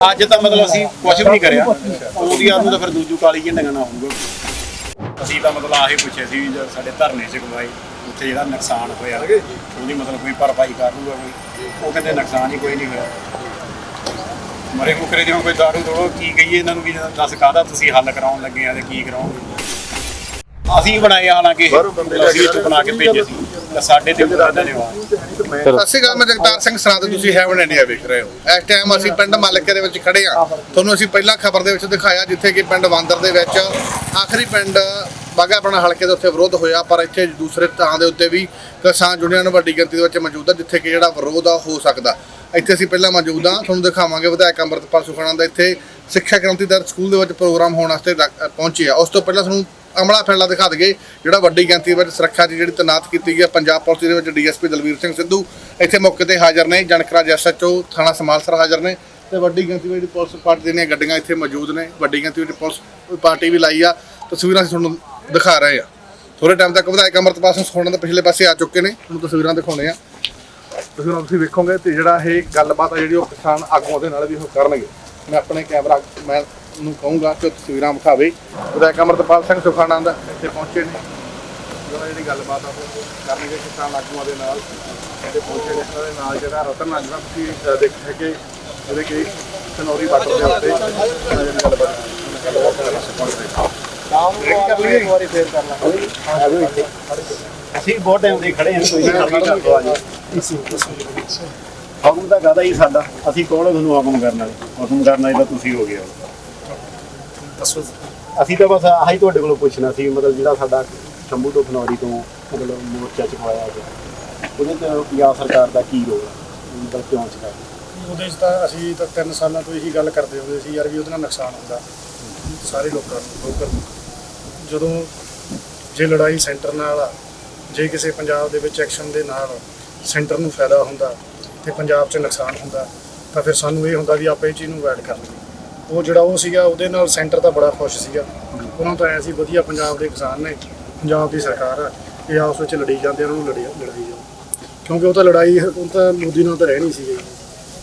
ਅੱਜ ਤਾਂ ਮਤਲਬ ਅਸੀਂ ਕੁਝ ਵੀ ਨਹੀਂ ਕਰਿਆ। ਉਹਦੀ ਨੂੰ ਤਾਂ ਫਿਰ ਦੂਜੂ ਕਾਲੀ ਝੰਡੀਆਂ ਨਾ ਹੋਊਗਾ। ਅਸੀਂ ਤਾਂ ਮਤਲਬ ਆਹੀ ਪੁੱਛਿਆ ਸੀ ਜਦ ਸਾਡੇ ਧਰਨੇ 'ਚ ਗਵਾਏ ਉੱਥੇ ਜਿਹੜਾ ਨੁਕਸਾਨ ਹੋਇਆ ਉਹਦੀ ਮਤਲਬ ਕੋਈ ਭਰਪਾਈ ਕਰ ਲੂਗਾ ਕੋਈ। ਉਹ ਕਹਿੰਦੇ ਨੁਕਸਾਨ ਹੀ ਕੋਈ ਨਹੀਂ ਹੋਇਆ। ਮਰੇ ਮੁਕਰੇ ਜਿਵੇਂ ਕੋਈ ਦਾਰੂ ਦੋੜੋ ਕੀ ਕਹੀਏ ਇਹਨਾਂ ਨੂੰ ਵੀ ਦੱਸ ਕਾਹਦਾ ਤੁਸੀਂ ਹੱਲ ਕਰਾਉਣ ਲੱਗੇ ਆ ਤੇ ਕੀ ਕਰਾਉਂਗੇ ਅਸੀਂ ਬਣਾਏ ਹਾਲਾਂਕਿ ਅਸੀਂ ਬਣਾ ਕੇ ਭੇਜੇ ਸੀ। ਸਾਡੇ ਤੇ ਪੂਰਾ ਧੰਨਵਾਦ ਸਤਿ ਸ਼੍ਰੀ ਅਕਾਲ, ਮੈਂ ਜਗਤਾਰ ਸਿੰਘ ਸਰਾਦ, ਤੁਸੀਂ ਹੈਵਨ ਇੰਡੀਆ ਵੇਖ ਰਹੇ ਹੋ। ਇਸ ਟਾਈਮ ਅਸੀਂ ਪਿੰਡ ਮਾਲਕੇ ਦੇ ਵਿੱਚ ਖੜੇ ਆ ਤੁਹਾਨੂੰ ਅਸੀਂ ਪਹਿਲਾਂ ਖਬਰ ਦੇ ਵਿੱਚ ਦਿਖਾਇਆ, ਜਿੱਥੇ ਕਿ ਪਿੰਡ ਵਾਂਦਰ ਦੇ ਵਿੱਚ ਆਖਰੀ ਪਿੰਡ ਬਾਗਾ ਆਪਣਾ ਹਲਕੇ ਦੇ ਉੱਤੇ ਵਿਰੋਧ ਹੋਇਆ, ਪਰ ਇੱਥੇ ਦੂਸਰੇ ਥਾਂ ਦੇ ਉੱਤੇ ਵੀ ਕਿਸਾਨ ਯੂਨੀਅਨ ਵੱਡੀ ਗਿਣਤੀ ਦੇ ਵਿੱਚ ਮੌਜੂਦ ਆ, ਜਿੱਥੇ ਕਿ ਜਿਹੜਾ ਵਿਰੋਧ ਆ ਹੋ ਸਕਦਾ। ਇੱਥੇ ਅਸੀਂ ਪਹਿਲਾਂ ਮੌਜੂਦ ਆ ਤੁਹਾਨੂੰ ਦਿਖਾਵਾਂਗੇ ਵਿਧਾਇਕ ਅੰਮ੍ਰਿਤਪਾਲ ਸੁਖਾਣਾ ਦਾ ਇੱਥੇ ਸਿੱਖਿਆ ਕ੍ਰਾਂਤੀ ਦਰ ਸਕੂਲ ਦੇ ਵਿੱਚ ਪ੍ਰੋਗਰਾਮ ਹੋਣ ਵਾਸਤੇ ਲੱਗ- ਪਹੁੰਚੇ ਆ। ਉਸ ਤੋਂ ਪਹਿਲਾਂ ਤੁਹਾਨੂੰ ਅਮਲਾ ਫੈਲਾ ਦਿਖਾ ਦਈਏ, ਜਿਹੜਾ ਵੱਡੀ ਗਿਣਤੀ ਵਿੱਚ ਸੁਰੱਖਿਆ ਦੀ ਜਿਹੜੀ ਤੈਨਾਤ ਕੀਤੀ ਗਈ ਹੈ, ਪੰਜਾਬ ਪੁਲਿਸ ਦੇ ਵਿੱਚ ਡੀਐਸਪੀ ਦਲਵੀਰ ਸਿੰਘ ਸਿੱਧੂ ਇੱਥੇ ਮੌਕੇ ਤੇ ਹਾਜ਼ਰ ਨੇ ਜਨਕਰਾਜ ਐਸਐਚਓ ਥਾਣਾ ਸਮਾਲਸਰ ਹਾਜ਼ਰ ਨੇ ਤੇ ਵੱਡੀ ਗਿਣਤੀ ਵਿੱਚ ਪੁਲਿਸ ਪਾਰਟੀ ਦੀਆਂ ਗੱਡੀਆਂ ਇੱਥੇ ਮੌਜੂਦ ਨੇ, ਵੱਡੀ ਗਿਣਤੀ ਵਿੱਚ ਪੁਲਿਸ ਪਾਰਟੀ ਵੀ ਲਾਈ ਆ, ਤਸਵੀਰਾਂ ਅਸੀਂ ਤੁਹਾਨੂੰ ਦਿਖਾ ਰਹੇ ਆ ਥੋੜੇ ਟਾਈਮ ਤੱਕ ਵਿਧਾਇਕ ਅੰਮ੍ਰਿਤਪਾਲ ਸਿੰਘ ਸੋਹਣਾ ਦੇ ਪਿਛਲੇ ਪਾਸੇ ਆ ਚੁੱਕੇ ਨੇ, ਤੁਹਾਨੂੰ ਤਸਵੀਰਾਂ ਦਿਖਾਉਣੇ ਆ। ਤਸਵੀਰਾਂ ਤੁਸੀਂ ਵੇਖੋਗੇ ਤੇ ਜਿਹੜਾ ਇਹ ਗੱਲਬਾਤ ਆ ਜਿਹੜੀ ਉਹ ਕਿਸਾਨ ਆਗੂਆਂ ਦੇ ਨਾਲ ਵੀ ਉਹ ਕਰਨਗੇ। ਮੈਂ ਆਪਣੇ ਕੈਮਰਾ ਮੈਂ ਨੂੰ ਕਹੂੰਗਾ ਕਿ ਉਹ ਤਸਵੀਰਾਂ ਵਿਖਾਵੇ ਵਿਧਾਇਕ ਅਮਰਤਪਾਲ ਸਿੰਘ ਸੁਖਾਣਾ ਦਾ ਇੱਥੇ ਪਹੁੰਚੇ ਨੇ। ਜਿਹੜਾ ਜਿਹੜੀ ਗੱਲਬਾਤ ਆ ਉਹ ਕਰਨਗੇ ਕਿਸਾਨ ਆਗੂਆਂ ਦੇ ਨਾਲ ਇੱਥੇ ਪਹੁੰਚੇ ਨੇ। ਇਹਨਾਂ ਦੇ ਨਾਲ ਜਿਹੜਾ ਰਤਨ ਨਾਜਰਾ ਤੁਸੀਂ ਦੇਖਿਆ ਕਿ ਜਿਹੜੇ ਕਿ ਸਨੌਰੀ ਬਾਰਡਰ ਦੇ ਉੱਤੇ ਅਸੀਂ ਬਹੁਤ ਟਾਈਮ ਦੇ ਖੜੇ ਹਾਂ ਕੋਈ ਨਹੀਂ ਕਰ ਦੋ ਆ ਹੁਕਮ ਤਾਂ ਗਾਦਾ ਹੀ ਸਾਡਾ। ਅਸੀਂ ਕੌਣ ਆ ਤੁਹਾਨੂੰ ਹੁਕਮ ਕਰਨ ਵਾਲੇ? ਹੁਕਮ ਕਰਨ ਵਾਲੇ ਤਾਂ ਤੁਸੀਂ ਹੋ ਗਏ ਹੋ। ਅਸੀਂ ਤਾਂ ਬਸ ਆਹੀ ਤੁਹਾਡੇ ਕੋਲੋਂ ਪੁੱਛਣਾ ਸੀ ਮਤਲਬ ਜਿਹੜਾ ਸਾਡਾ ਸ਼ੰਭੂ ਤੋਂ ਖਨੌਰੀ ਤੋਂ ਮਤਲਬ ਮੋਰਚਾ ਚੁਕਵਾਇਆ ਗਿਆ। ਉਹਦੇ ਤੇ ਪੰਜਾਬ ਸਰਕਾਰ ਦਾ ਕੀ ਰੋਲ ਹੈ ਮਤਲਬ ਕਿਉਂ ਚੁਕਾਇਆ? ਉਹਦੇ 'ਚ ਤਾਂ ਅਸੀਂ ਤਾਂ ਤਿੰਨ ਸਾਲਾਂ ਤੋਂ ਇਹੀ ਗੱਲ ਕਰਦੇ ਹੁੰਦੇ ਸੀ ਯਾਰ ਵੀ ਉਹਦੇ ਨਾਲ ਨੁਕਸਾਨ ਹੁੰਦਾ। ਸਾਰੇ ਲੋਕਾਂ ਨੂੰ ਲੋਕਲ ਜਦੋਂ ਜੇ ਲੜਾਈ ਸੈਂਟਰ ਨਾਲ ਆ ਜੇ ਕਿਸੇ ਪੰਜਾਬ ਦੇ ਵਿੱਚ ਐਕਸ਼ਨ ਦੇ ਨਾਲ ਸੈਂਟਰ ਨੂੰ ਫਾਇਦਾ ਹੁੰਦਾ ਤੇ ਪੰਜਾਬ 'ਚ ਨੁਕਸਾਨ ਹੁੰਦਾ ਤਾਂ ਫਿਰ ਸਾਨੂੰ ਇਹ ਹੁੰਦਾ ਵੀ ਆਪਾਂ ਇਹ ਚੀਜ਼ ਨੂੰ ਅਵੋਇਡ ਕਰ ਲਈਏ ਉਹ ਜਿਹੜਾ ਉਹ ਸੀਗਾ ਉਹਦੇ ਨਾਲ ਸੈਂਟਰ ਤਾਂ ਬੜਾ ਖੁਸ਼ ਸੀਗਾ। ਉਹਨਾਂ ਨੂੰ ਤਾਂ ਐ ਸੀ ਵਧੀਆ ਪੰਜਾਬ ਦੇ ਕਿਸਾਨ ਨੇ ਪੰਜਾਬ ਦੀ ਸਰਕਾਰ ਆ। ਇਹ ਆਪਸ ਵਿੱਚ ਲੜੀ ਜਾਂਦੇ ਆ, ਉਹਨਾਂ ਨੂੰ ਲੜੀ ਲੜਾਈ ਜਾਓ ਕਿਉਂਕਿ ਉਹ ਤਾਂ ਲੜਾਈ ਉਹ ਤਾਂ ਮੋਦੀ ਨਾਲ ਤਾਂ ਰਹਿਣੀ ਸੀ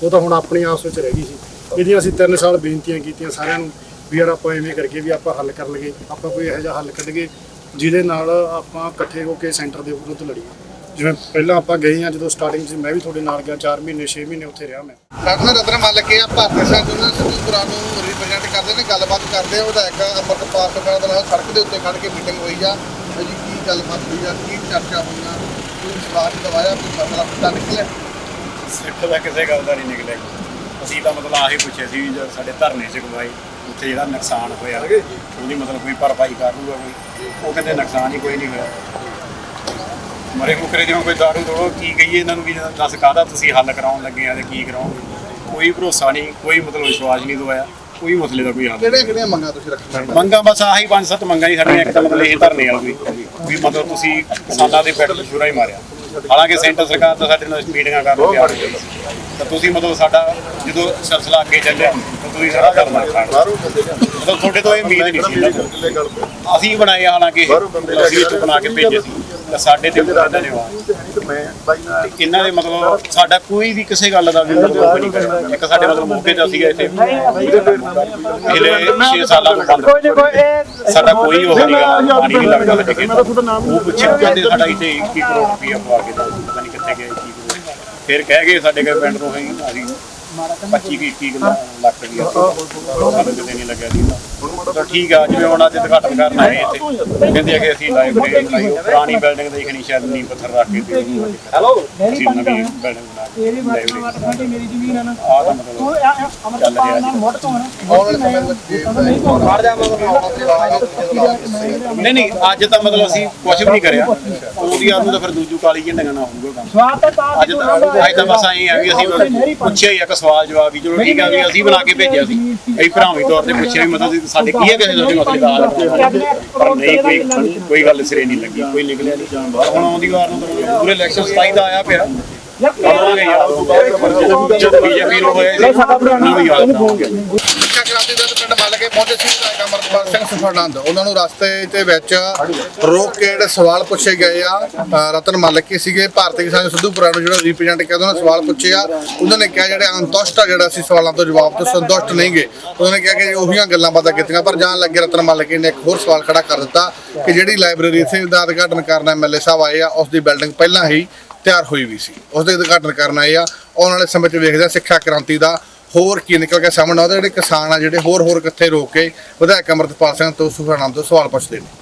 ਉਹ ਤਾਂ ਹੁਣ ਆਪਣੀ ਆਪਸ ਵਿੱਚ ਰਹਿ ਗਈ ਸੀ। ਇਹਦੀਆਂ ਅਸੀਂ ਤਿੰਨ ਸਾਲ ਬੇਨਤੀਆਂ ਕੀਤੀਆਂ ਸਾਰਿਆਂ ਨੂੰ ਵੀ ਯਾਰ ਆਪਾਂ ਐਵੇਂ ਕਰਕੇ ਵੀ ਆਪਾਂ ਹੱਲ ਕਰ ਲਈਏ ਆਪਾਂ ਕੋਈ ਇਹੋ ਜਿਹਾ ਹੱਲ ਕੱਢੀਏ ਜਿਹਦੇ ਨਾਲ ਆਪਾਂ ਇਕੱਠੇ ਹੋ ਕੇ ਸੈਂਟਰ ਦੇ ਵਿਰੁੱਧ ਲੜੀਏ। ਜਿਵੇਂ ਪਹਿਲਾਂ ਆਪਾਂ ਗਏ ਆ ਜਦੋਂ ਸਟਾਰਟਿੰਗ 'ਚ ਮੈਂ ਵੀ ਤੁਹਾਡੇ ਨਾਲ ਗਿਆ 4 ਮਹੀਨੇ 6 ਮਹੀਨੇ ਉੱਥੇ ਰਿਹਾ ਮੈਂ। ਡਾਕਟਰ ਰਤਨ ਮਾਲਕੇ ਆ? ਭਾਰਤੀ ਕਿਸਾਨ ਯੂਨੀਅਨ ਸਿੱਧੂਪੁਰਾ ਨੂੰ ਰਿਪਰੈਜ਼ੈਂਟ ਕਰਦੇ ਨੇ ਗੱਲਬਾਤ ਕਰਦੇ ਆ। ਵਿਧਾਇਕ ਅਮਰਤਪਾਲ ਸਿੰਘ ਦੇ ਨਾਲ ਸੜਕ ਦੇ ਉੱਤੇ ਖੜ ਕੇ ਮੀਟਿੰਗ ਹੋਈ ਆ। ਜੀ ਕੀ ਗੱਲਬਾਤ ਹੋਈ ਆ? ਕੀ ਚਰਚਾ ਹੋਈਆਂ ਕੋਈ ਵਿਸ਼ਵਾਸ ਦਵਾਇਆ? ਕੋਈ ਮਸਲਾ ਪਤਾ ਨਿਕਲਿਆ? ਸਿੱਖ ਦਾ ਕਿਸੇ ਗੱਲ ਦਾ ਨਹੀਂ ਨਿਕਲਿਆ। ਅਸੀਂ ਤਾਂ ਮਤਲਬ ਆਹੀ ਪੁੱਛਿਆ ਸੀ ਜਦ ਸਾਡੇ ਧਰਨੇ 'ਚ ਗਵਾਏ ਉੱਥੇ ਜਿਹੜਾ ਨੁਕਸਾਨ ਹੋਇਆ ਉਹਦੀ ਮਤਲਬ ਕੋਈ ਭਰਪਾਈ ਕਰ ਲੂਗਾ ਕੋਈ। ਉਹ ਕਹਿੰਦੇ ਨੁਕਸਾਨ ਹੀ ਕੋਈ ਨਹੀਂ ਹੋਇਆ। ਮਰੇ ਮੁਕਰੇ ਜਿਵੇਂ ਕੋਈ ਦਾਰੂ ਦੋੜੋ ਕੀ ਕਹੀਏ ਇਹਨਾਂ ਨੂੰ ਵੀ ਦੱਸ ਕਾਹਦਾ ਤੁਸੀਂ ਹੱਲ ਕਰਾਉਣ ਲੱਗੇ ਆ ਤੇ ਕੀ ਕਰਾਉਂਗੇ ਕੋਈ ਭਰੋਸਾ ਨਹੀਂ ਕੋਈ ਮਤਲਬ ਵਿਸ਼ਵਾਸ ਨਹੀਂ ਦਵਾਇਆ ਕੋਈ ਮਸਲੇ ਦਾ ਕੋਈ ਹੱਲ ਨਹੀਂ। ਕਿਹੜੀਆਂ ਕਿਹੜੀਆਂ ਮੰਗਾਂ ਤੁਸੀਂ ਰੱਖੀਆਂ? ਮੰਗਾਂ ਬਸ ਆਹੀ ਪੰਜ ਸੱਤ ਮੰਗਾਂ ਹੀ ਸਾਡੀਆਂ ਇੱਕ ਤਾਂ ਮਤਲਬ ਇਹ ਧਰਨੇ ਵਾਲੀ ਵੀ ਮਤਲਬ ਤੁਸੀਂ ਕਿਸਾਨਾਂ ਦੇ ਪੈਟ ਸ਼ੁਰਾ ਹੀ ਮਾਰਿਆ। ਹਾਲਾਂਕਿ ਸੈਂਟਰ ਸਰਕਾਰ ਤਾਂ ਸਾਡੇ ਨਾਲ ਮੀਟਿੰਗਾਂ ਕਰ ਰਹੀ ਹੈ ਤਾਂ ਤੁਸੀਂ ਮਤਲਬ ਸਾਡਾ ਜਦੋਂ ਸਿਲਸਿਲਾ ਅੱਗੇ ਚੱਲਿਆ ਤਾਂ ਤੁਸੀਂ ਸਾਡਾ ਧਰਨਾ ਖਾਣਾ ਮਤਲਬ ਤੁਹਾਡੇ ਤੋਂ ਇਹ ਉਮੀਦ ਨਹੀਂ ਸੀ। ਅਸੀਂ ਬਣਾਏ ਹਾਲਾਂਕਿ ਅਸੀਂ ਇਹ ਬਣਾ ਕੇ ਭੇਜੇ ਸੀ। ਤਾਂ ਸਾਡੇ ਤੇ ਪੂਰਾ ਧੰਨਵਾਦ ਤੇ ਇਹਨਾਂ ਦੇ ਮਤਲਬ ਸਾਡਾ ਕੋਈ ਵੀ ਕਿਸੇ ਗੱਲ ਦਾ ਵੀ ਮਤਲਬ ਨਹੀਂ ਕਰਿਆ ਇੱਕ ਸਾਡੇ ਮਤਲਬ ਮੌਕੇ ਤੇ ਸੀਗਾ ਇੱਥੇ। ਪਿਛਲੇ 6 ਸਾਲਾਂ ਤੋਂ ਬੰਦ। ਸਾਡਾ ਕੋਈ ਉਹ ਨਹੀਂ ਗਾ। ਪਾਣੀ ਨਹੀਂ ਲੱਗਦਾ ਲੱਗੇ ਉਹ ਪੁੱਛਿਆ ਕਹਿੰਦੇ ਸਾਡਾ ਇੱਥੇ 21 ਕਰੋੜ ਰੁਪਇਆ ਪਵਾ ਕੇ ਦਿਓ। ਪਤਾ ਨਹੀਂ ਕਿੱਥੇ ਗਏ 21 ਕਰੋੜ। ਫਿਰ ਕਹਿ ਗਏ ਸਾਡੇ ਕੋਲ ਪਿੰਡ ਤੋਂ ਅਸੀਂ ਅਸੀਂ 25 ਕੀ 21 ਲੱਖ ਰੁਪਇਆ ਸਾਨੂੰ ਕਿਤੇ ਨਹੀਂ ਲੱਗਿਆ ਸੀ ਤਾਂ ਠੀਕ ਆ ਜਿਵੇਂ ਹੁਣ ਅੱਜ ਉਦਘਾਟਨ ਕਰਨ ਆਏ ਇੱਥੇ। ਕਹਿੰਦੇ ਆ ਕਿ ਅਸੀਂ ਲਾਇਬ੍ਰੇਰੀ ਬਣਾਈ ਉਹ ਪੁਰਾਣੀ ਬਿਲਡਿੰਗ ਦੇਖਣੀ ਸ਼ਾਇਦ ਨਹੀਂ ਪੱਥਰ ਰੱਖ ਕੇ ਹੈਲੋ ਅਸੀਂ ਨਵੀਂ ਬਿਲਡਿੰਗ ਬਣਾ ਕੇ ਤੇਰੀ ਮਾਟੀ ਮਾਟ ਮਾਟੀ ਮੇਰੀ ਜ਼ਮੀਨ ਆ ਨਾ। ਆਹ ਤਾਂ ਮਤਲਬ ਨਾਲ ਤੋਂ ਨਾ। ਨਹੀਂ ਨਹੀਂ ਅੱਜ ਤਾਂ ਅਸੀਂ ਕੁਝ ਵੀ ਨਹੀਂ ਕਰਿਆ। ਉਹਦੀ ਨੂੰ ਤਾਂ ਫਿਰ ਦੂਜੂ ਕਾਲੀ ਝੰਡੀਆਂ ਨਾ ਹੋਊਗਾ ਕੰਮ। ਸਵਾਦ ਤਾਂ ਤਾਂ ਅੱਜ ਤਾਂ ਅੱਜ ਤਾਂ ਬਸ ਆਏ ਆ ਵੀ ਅਸੀਂ ਪੁੱਛਿਆ ਹੀ ਸਵਾਲ ਜਵਾਬ ਵੀ ਚਲੋ ਠੀਕ ਆ ਵੀ ਅਸੀਂ ਬਣਾ ਕੇ ਭੇਜਿਆ ਸੀ। ਅਸੀਂ ਭਰਾਵੀ ਤੌਰ ਤੇ ਪੁੱਛਿਆ ਵੀ ਮਤਲਬ ਸਾਡੇ ਕੀ ਹੈ ਕਿਸੇ ਤੁਹਾਡੇ ਮਸਲੇ ਦਾ ਹੱਲ ਪਰ ਨਹੀਂ ਕੋਈ ਕੋਈ ਗੱਲ ਸਿਰੇ ਨਹੀਂ ਲੱਗੀ ਕੋਈ ਨਿਕਲਿਆ ਨਹੀਂ। ਹੁਣ ਆਉਂਦੀ ਵਾਰ ਨੂੰ ਪੂਰੇ ਇਲੈਕਸ਼ਨ 27 ਦਾ ਆਇਆ ਪਿਆ। ਜਦੋਂ ਬੀਜੇਪੀ ਨੂੰ ਹੋਇਆ ਸੀ ਨਾ ਵੀ ਯਾਦ ਕਰਾਂਗੇ ਸਿੱਖਿਆ ਕ੍ਰਾਂਤੀ ਦਾ ਪਿੰਡ ਮਾਲਕ ਕੇ ਪਹੁੰਚੇ ਸੀ ਵਿਧਾਇਕ ਅਮਰਪਾਲ ਸਿੰਘ ਸੁਖਾਨੰਦ। ਉਹਨਾਂ ਨੂੰ ਰਸਤੇ ਦੇ ਵਿੱਚ ਰੋਕ ਕੇ ਜਿਹੜੇ ਸਵਾਲ ਪੁੱਛੇ ਗਏ ਆ ਰਤਨ ਮਲਿਕ ਸੀਗੇ। ਭਾਰਤੀ ਕਿਸਾਨ ਸਿੱਧੂਪੁਰਾ ਨੂੰ ਜਿਹੜਾ ਰਿਪਰੈਜ਼ੈਂਟ ਕਰਦੇ ਉਹਨਾਂ ਸਵਾਲ ਪੁੱਛੇ ਆ। ਉਹਨਾਂ ਨੇ ਕਿਹਾ, ਜਿਹੜੇ ਅੰਤੁਸ਼ਟ ਜਿਹੜਾ ਸੀ ਸਵਾਲਾਂ ਤੋਂ ਜਵਾਬ ਤੋਂ ਸੰਤੁਸ਼ਟ ਨਹੀਂਗੇ ਉਹਨਾਂ ਨੇ ਕਿਹਾ ਕਿ ਉਹੀਆਂ ਗੱਲਾਂ ਬਾਤਾਂ ਕੀਤੀਆਂ, ਪਰ ਜਾਣ ਲੱਗੇ ਰਤਨ ਮਲਿਕ ਨੇ ਇੱਕ ਹੋਰ ਸਵਾਲ ਖੜਾ ਕਰ ਦਿੱਤਾ ਕਿ ਜਿਹੜੀ ਲਾਇਬ੍ਰੇਰੀ ਇੱਥੇ ਦਾ ਉਦਘਾਟਨ ਕਰਨ ਐਮਐਲਏ ਸਾਹਿਬ ਆਏ ਆ ਉਸ ਦੀ ਬਿਲਡਿੰਗ ਪਹਿਲਾਂ ਹੀ ਤਿਆਰ ਹੋਈ ਵੀ ਸੀ। ਉਸ ਦੇ ਉਦਘਾਟਨ ਕਰਨ ਆਏ ਆ। ਆਉਣ ਵਾਲੇ ਸਮੇਂ 'ਚ ਵੇਖਦੇ ਆ ਸਿੱਖਿਆ ਕ੍ਰਾਂਤੀ ਦਾ ਹੋਰ ਕੀ ਨਿਕਲ ਕੇ ਸਾਹਮਣੇ? ਆਉਂਦਾ ਜਿਹੜੇ ਕਿਸਾਨ ਆ, ਜਿਹੜੇ ਹੋਰ ਹੋਰ ਕਿੱਥੇ ਰੋਕ ਕੇ ਵਿਧਾਇਕ ਅਮਰਤਪਾਲ ਸਿੰਘ ਤੋਂ ਸੁਖਾਨੰਦ ਤੋਂ ਸਵਾਲ ਪੁੱਛਦੇ ਨੇ।